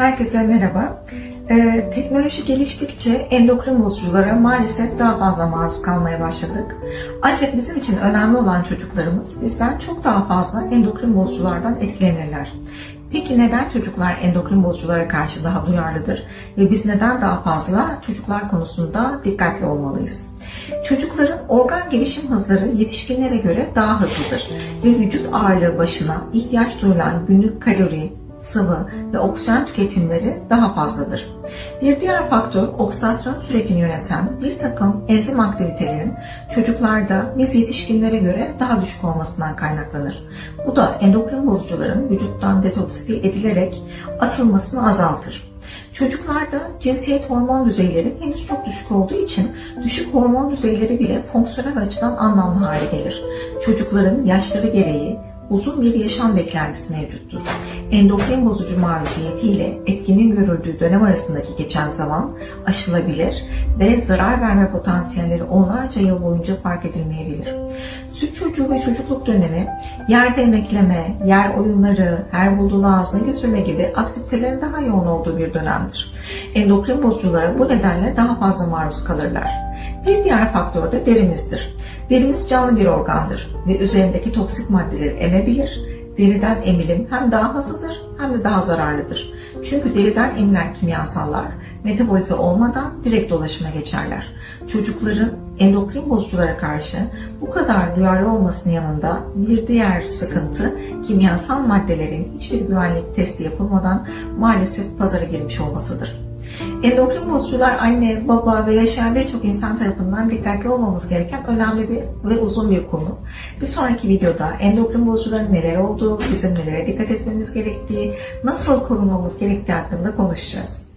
Herkese merhaba. Ee, teknoloji geliştikçe endokrin bozuculara maalesef daha fazla maruz kalmaya başladık. Ancak bizim için önemli olan çocuklarımız bizden çok daha fazla endokrin bozuculardan etkilenirler. Peki neden çocuklar endokrin bozuculara karşı daha duyarlıdır ve biz neden daha fazla çocuklar konusunda dikkatli olmalıyız? Çocukların organ gelişim hızları yetişkinlere göre daha hızlıdır ve vücut ağırlığı başına ihtiyaç duyulan günlük kalori, sıvı ve oksijen tüketimleri daha fazladır. Bir diğer faktör oksidasyon sürecini yöneten bir takım enzim aktivitelerin çocuklarda biz yetişkinlere göre daha düşük olmasından kaynaklanır. Bu da endokrin bozucuların vücuttan detoksifiye edilerek atılmasını azaltır. Çocuklarda cinsiyet hormon düzeyleri henüz çok düşük olduğu için düşük hormon düzeyleri bile fonksiyonel açıdan anlamlı hale gelir. Çocukların yaşları gereği uzun bir yaşam beklentisi mevcuttur. Endokrin bozucu maruziyeti ile etkinin görüldüğü dönem arasındaki geçen zaman aşılabilir ve zarar verme potansiyelleri onlarca yıl boyunca fark edilmeyebilir. Süt çocuğu ve çocukluk dönemi yerde emekleme, yer oyunları, her bulduğunu ağzına götürme gibi aktivitelerin daha yoğun olduğu bir dönemdir. Endokrin bozuculara bu nedenle daha fazla maruz kalırlar. Bir diğer faktör de derimizdir. Derimiz canlı bir organdır ve üzerindeki toksik maddeleri emebilir. Deriden emilim hem daha hızlıdır hem de daha zararlıdır. Çünkü deriden emilen kimyasallar metabolize olmadan direkt dolaşıma geçerler. Çocukların endokrin bozuculara karşı bu kadar duyarlı olmasının yanında bir diğer sıkıntı kimyasal maddelerin hiçbir güvenlik testi yapılmadan maalesef pazara girmiş olmasıdır. Endokrin bozucular anne, baba ve yaşayan birçok insan tarafından dikkatli olmamız gereken önemli bir ve uzun bir konu. Bir sonraki videoda endokrin bozucuların neler olduğu, bizim nelere dikkat etmemiz gerektiği, nasıl korunmamız gerektiği hakkında konuşacağız.